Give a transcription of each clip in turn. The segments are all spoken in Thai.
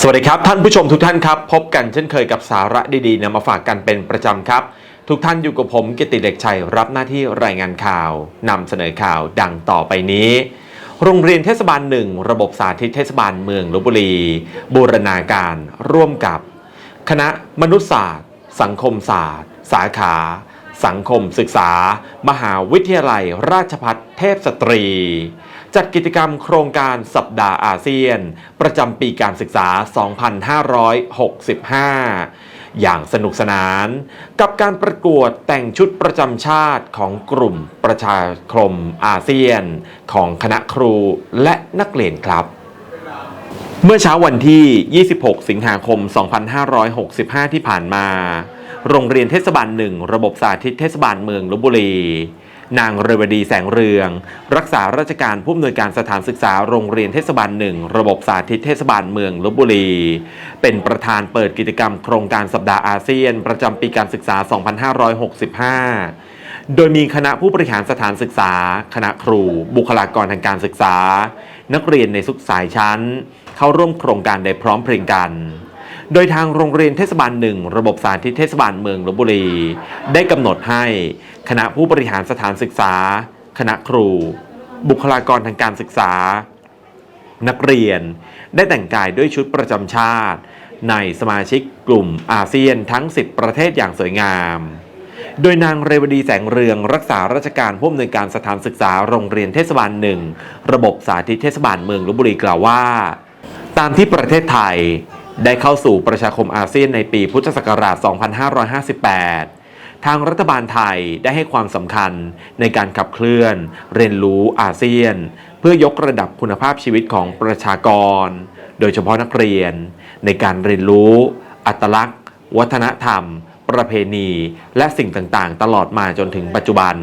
สวัสดีครับ ท่านผู้ชมทุกท่านครับ พบกันเช่นเคยกับสาระดีๆนำมาฝากกันเป็นประจำครับ ทุกท่านอยู่กับผมกิติเด็กชัยรับหน้าที่รายงานข่าวนำเสนอข่าวดังต่อไปนี้ โรงเรียนเทศบาลหนึ่งระบบสาธิตเทศบาลเมืองลบบุรี บูรณาการร่วมกับ คณะมนุษยศาสตร์ สังคมศาสตร์ สาขา สังคมศึกษา มหาวิทยาลัยราชภัฏเทพสตรี จัดกิจกรรมโครงการสัปดาห์อาเซียน ประจำปีการศึกษา 2565 อย่างสนุกสนาน กับการประกวดแต่งชุดประจำชาติของกลุ่มประชาคมอาเซียน ของคณะครูและนักเรียนครับเมื่อเช้าวันที่ 26 สิงหาคม 2565 ที่ผ่านมา โรงเรียนเทศบาลหนึ่ง ระบบสาธิตเทศบาลเมืองลบบุรี นางเรวดีแสงเรือง รักษาราชการผู้อำนวยการสถานศึกษาโรงเรียนเทศบาลหนึ่งระบบสาธิตเทศบาลเมืองลบบุรี เป็นประธานเปิดกิจกรรมโครงการสัปดาห์อาเซียน ประจำปีการศึกษา 2565โดยมีคณะผู้บริหารสถานศึกษา คณะครู บุคลากรทางการศึกษา นักเรียนในทุกสายชั้น เข้าร่วมโครงการได้พร้อมเพรียงกัน โดยทางโรงเรียนเทศบาลหนึ่งระบบสาธิตเทศบาลเมืองลบบุรี ได้กำหนดให้คณะผู้บริหารสถานศึกษา คณะครู บุคลากรทางการศึกษา นักเรียน ได้แต่งกายด้วยชุดประจำชาติ ในสมาชิกกลุ่มอาเซียนทั้ง 10 ประเทศอย่างสวยงาม โดยนางเรวดีแสงเรืองรักษาราชการผู้อำนวยการสถานศึกษาโรงเรียนเทศบาลหนึ่งระบบสาธิตเทศบาลเมืองลบบุรีกล่าวว่า ตามที่ประเทศไทย ได้เข้าสู่ประชาคมอาเซียนในปีพุทธศักราช 2558 ทางรัฐบาลไทยได้ให้ความสำคัญในการขับเคลื่อน เรียนรู้อาเซียน เพื่อยกระดับคุณภาพชีวิตของประชากร โดยเฉพาะนักเรียน ในการเรียนรู้ อัตลักษณ์ วัฒนธรรม ประเพณี และสิ่งต่างๆ ตลอดมาจนถึงปัจจุบัน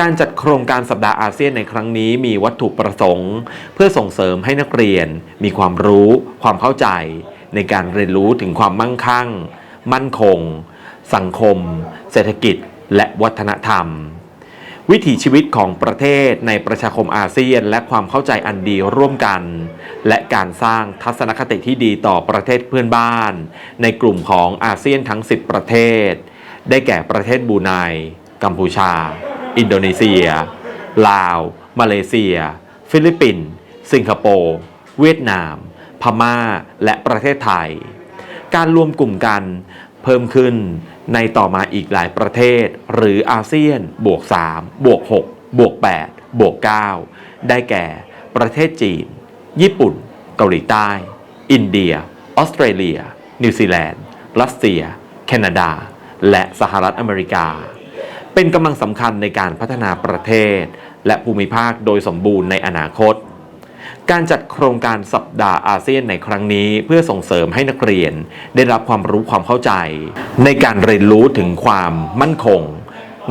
การจัดโครงการสัปดาห์อาเซียนในครั้งนี้มีวัตถุประสงค์ เพื่อส่งเสริมให้นักเรียนมีความรู้ ความเข้าใจ ในการเรียนรู้ถึงความมั่งคั่ง มั่นคง สังคม เศรษฐกิจ และวัฒนธรรม วิถีชีวิตของประเทศในประชาคมอาเซียน และความเข้าใจอันดีร่วมกัน และการสร้างทัศนคติที่ดีต่อประเทศเพื่อนบ้าน ในกลุ่มของอาเซียนทั้ง 10 ประเทศ ได้แก่ประเทศบูไนกัมพูชา อินโดนีเซีย ลาว มาเลเซีย ฟิลิปปินส์สิงคโปร์ เวียดนาม พม่า และประเทศไทย การรวมกลุ่มกันเพิ่มขึ้นในต่อมาอีกหลายประเทศ หรืออาเซียนบวก3บวก6บวก8บวก9ได้แก่ ประเทศจีน ญี่ปุ่น เกาหลีใต้ อินเดีย ออสเตรเลีย นิวซีแลนด์ รัสเซีย แคนาดา และสหรัฐอเมริกา เป็นกำลังสำคัญในการพัฒนาประเทศ และภูมิภาคโดยสมบูรณ์ในอนาคต การจัดโครงการสัปดาห์อาเซียนในครั้งนี้ เพื่อส่งเสริมให้นักเรียน ได้รับความรู้ความเข้าใจ ในการเรียนรู้ถึงความมั่นคง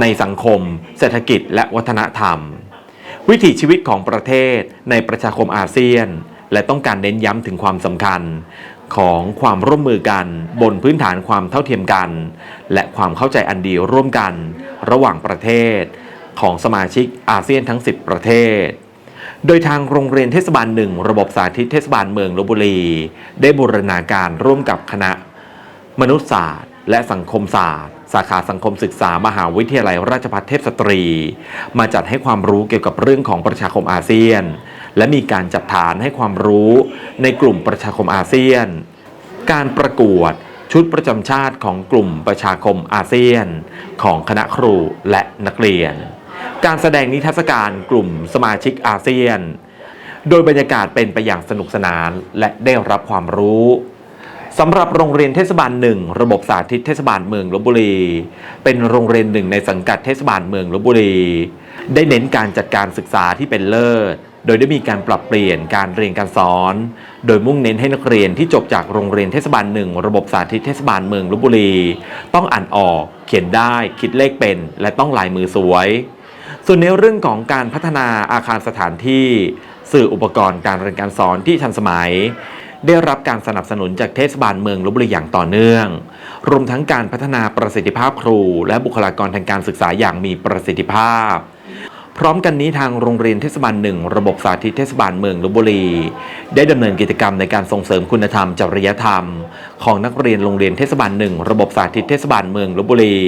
ในสังคม เศรษฐกิจและวัฒนธรรม วิถีชีวิตของประเทศในประชาคมอาเซียน และต้องการเน้นย้ำถึงความสำคัญ ของความร่วมมือกันบนพื้นฐานความเท่าเทียมกัน และความเข้าใจอันดีร่วมกัน ระหว่างประเทศ ของสมาชิกอาเซียนทั้ง 10 ประเทศ โดยทางโรงเรียนเทศบาลหนึ่งระบบสาธิตเทศบาลเมืองลบบุรี ได้บูรณาการร่วมกับคณะ มนุษยศาสตร์ และสังคมศาสตร์ สาขาสังคมศึกษามหาวิทยาลัยราชภัฏเทพสตรี มาจัดให้ความรู้เกี่ยวกับเรื่องของประชาคมอาเซียน และมีการจัดฐานให้ความรู้ในกลุ่มประชาคมอาเซียน การประกวดชุดประจำชาติของกลุ่มประชาคมอาเซียน ของคณะครูและนักเรียน การแสดงนิทรรศการกลุ่มสมาชิกอาเซียน โดยบรรยากาศเป็นไปอย่างสนุกสนานและได้รับความรู้สำหรับโรงเรียนเทศบาลหนึ่งระบบสาธิตเทศบาลเมืองลบบุรี เป็นโรงเรียนหนึ่งในสังกัดเทศบาลเมืองลบบุรี ได้เน้นการจัดการศึกษาที่เป็นเลิศ โดยได้มีการปรับเปลี่ยนการเรียนการสอน โดยมุ่งเน้นให้นักเรียนที่จบจากโรงเรียนเทศบาลหนึ่งระบบสาธิตเทศบาลเมืองลบบุรี ต้องอ่านออก เขียนได้คิดเลขเป็น และต้องลายมือสวย ส่วนในเรื่องของการพัฒนาอาคารสถานที่ สื่ออุปกรณ์การเรียนการสอนที่ทันสมัย ได้รับการสนับสนุนจากเทศบาลเมืองลบบุรีอย่างต่อเนื่อง รวมทั้งการพัฒนาประสิทธิภาพครู และบุคลากรทางการศึกษาอย่างมีประสิทธิภาพพร้อมกันนี้ทางโรงเรียนเทศบาลหนึ่งระบบสาธิตเทศบาลเมืองลบบุรี ได้ดำเนินกิจกรรมในการส่งเสริมคุณธรรมจริยธรรม ของนักเรียนโรงเรียนเทศบาลหนึ่งระบบสาธิตเทศบาลเมืองลบบุรี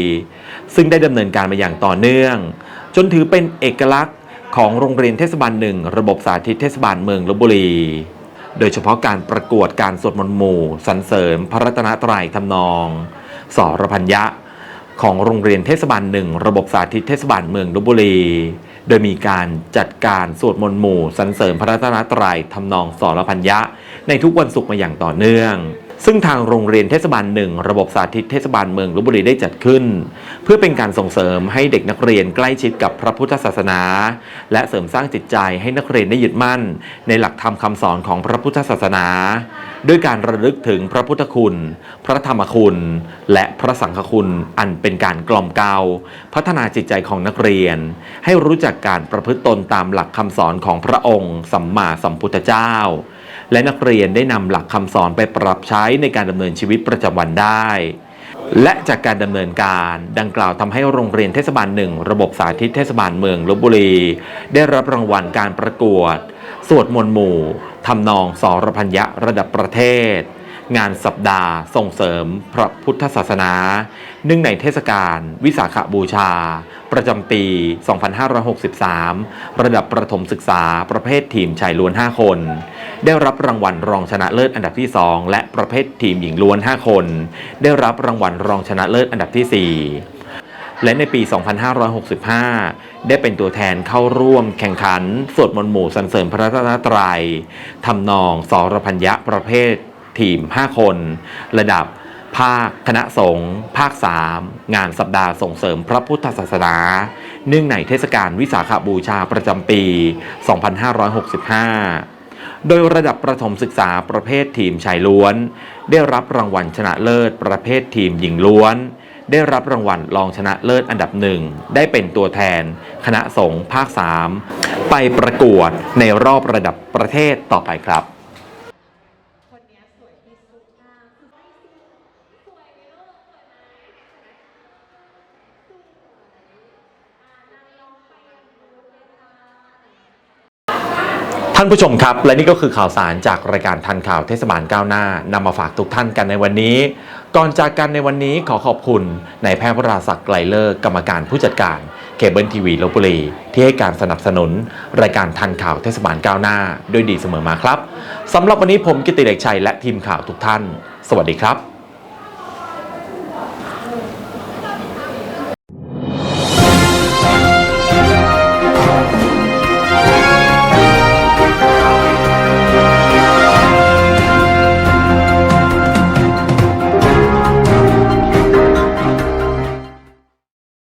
ซึ่งได้ดำเนินการมาอย่างต่อเนื่อง จนถือเป็นเอกลักษณ์ของโรงเรียนเทศบาลหนึ่งระบบสาธิตเทศบาลเมืองลบบุรี โดยเฉพาะการประกวดการสวดมนต์หมู่สรรเสริมพระรัตนตรัยทำนอง สรพัญญะ ของโรงเรียนเทศบาลหนึ่งระบบสาธิตเทศบาลเมืองลบบุรี โดยมีการจัดการสวดมนต์หมู่สรรเสริมพระรัตนตรัยทำนองสรพัญญะ ในทุกวันศุกร์มาอย่างต่อเนื่อง ซึ่งทางโรงเรียนเทศบาลหนึ่งระบบสาธิตเทศบาลเมืองลบบุรีได้จัดขึ้น เพื่อเป็นการส่งเสริมให้เด็กนักเรียนใกล้ชิดกับพระพุทธศาสนา และเสริมสร้างจิตใจให้นักเรียนได้ยึดมั่น ในหลักธรรมคำสอนของพระพุทธศาสนา ด้วยการระลึกถึงพระพุทธคุณ พระธรรมคุณ และพระสังฆคุณอันเป็นการกล่อมเกลาพัฒนาจิตใจของนักเรียน ให้รู้จักการประพฤติตนตามหลักคำสอนของพระองค์สัมมาสัมพุทธเจ้า และนักเรียนได้นำหลักคำสอนไปปรับใช้ในการดำเนินชีวิตประจำวันได้ และจากการดำเนินการดังกล่าวทำให้โรงเรียนเทศบาลหนึ่งระบบสาธิตเทศบาลเมืองลบบุรี ได้รับรางวัลการประกวด สวดมนต์หมู่ทำนองสรพัญญะระดับประเทศ งานสัปดาห์ส่งเสริมพระพุทธศาสนา เนื่องในเทศกาลวิสาขบูชา ประจำปี 2563 ระดับประถมศึกษาประเภททีมชายล้วน 5 คน ได้รับรางวัลรองชนะเลิศอันดับที่ 2 และประเภททีมหญิงล้วน 5 คน ได้รับรางวัลรองชนะเลิศอันดับที่ 4และในปี 2565 ได้เป็นตัวแทนเข้าร่วมแข่งขัน สวดมนต์หมู่สรรเสริมพระรัตนตรัยทำนองสรพัญญะประเภท ทีม 5 คน ระดับ ภาคคณะสงฆ์ภาค 3 งานสัปดาห์ส่งเสริมพระพุทธศาสนา เนื่องในเทศกาลวิสาขบูชาประจำปี 2565โดยระดับประถมศึกษาประเภททีมชายล้วน ได้รับรางวัลชนะเลิศประเภททีมหญิงล้วน ได้รับรางวัลรองชนะเลิศอันดับหนึ่งได้เป็นตัวแทน คณะสงฆ์ภาค 3 ไปประกวดในรอบระดับประเทศต่อไปครับ คนเนี้ยสวยที่สุดอะคือไม่สวยสวยไหมลูกสวยไหมสวยอ่านางร้องไปอย่างรู้เลยค่ะ ท่านผู้ชมครับ และนี่ก็คือข่าวสารจากรายการทันข่าวเทศบาลก้าวหน้านำมาฝากทุกท่านกันในวันนี้ ก่อนจากกันในวันนี้ขอขอบคุณนายแพทย์วราศักดิ์ไกลเลิกกรรมการผู้จัดการเคเบิลทีวีลบบุรี ที่ให้การสนับสนุน รายการทันข่าวเทศบาลก้าวหน้า ด้วยดีเสมอมาครับสำหรับวันนี้ผมกิติเดชชัยและทีมข่าวทุกท่าน สวัสดีครับ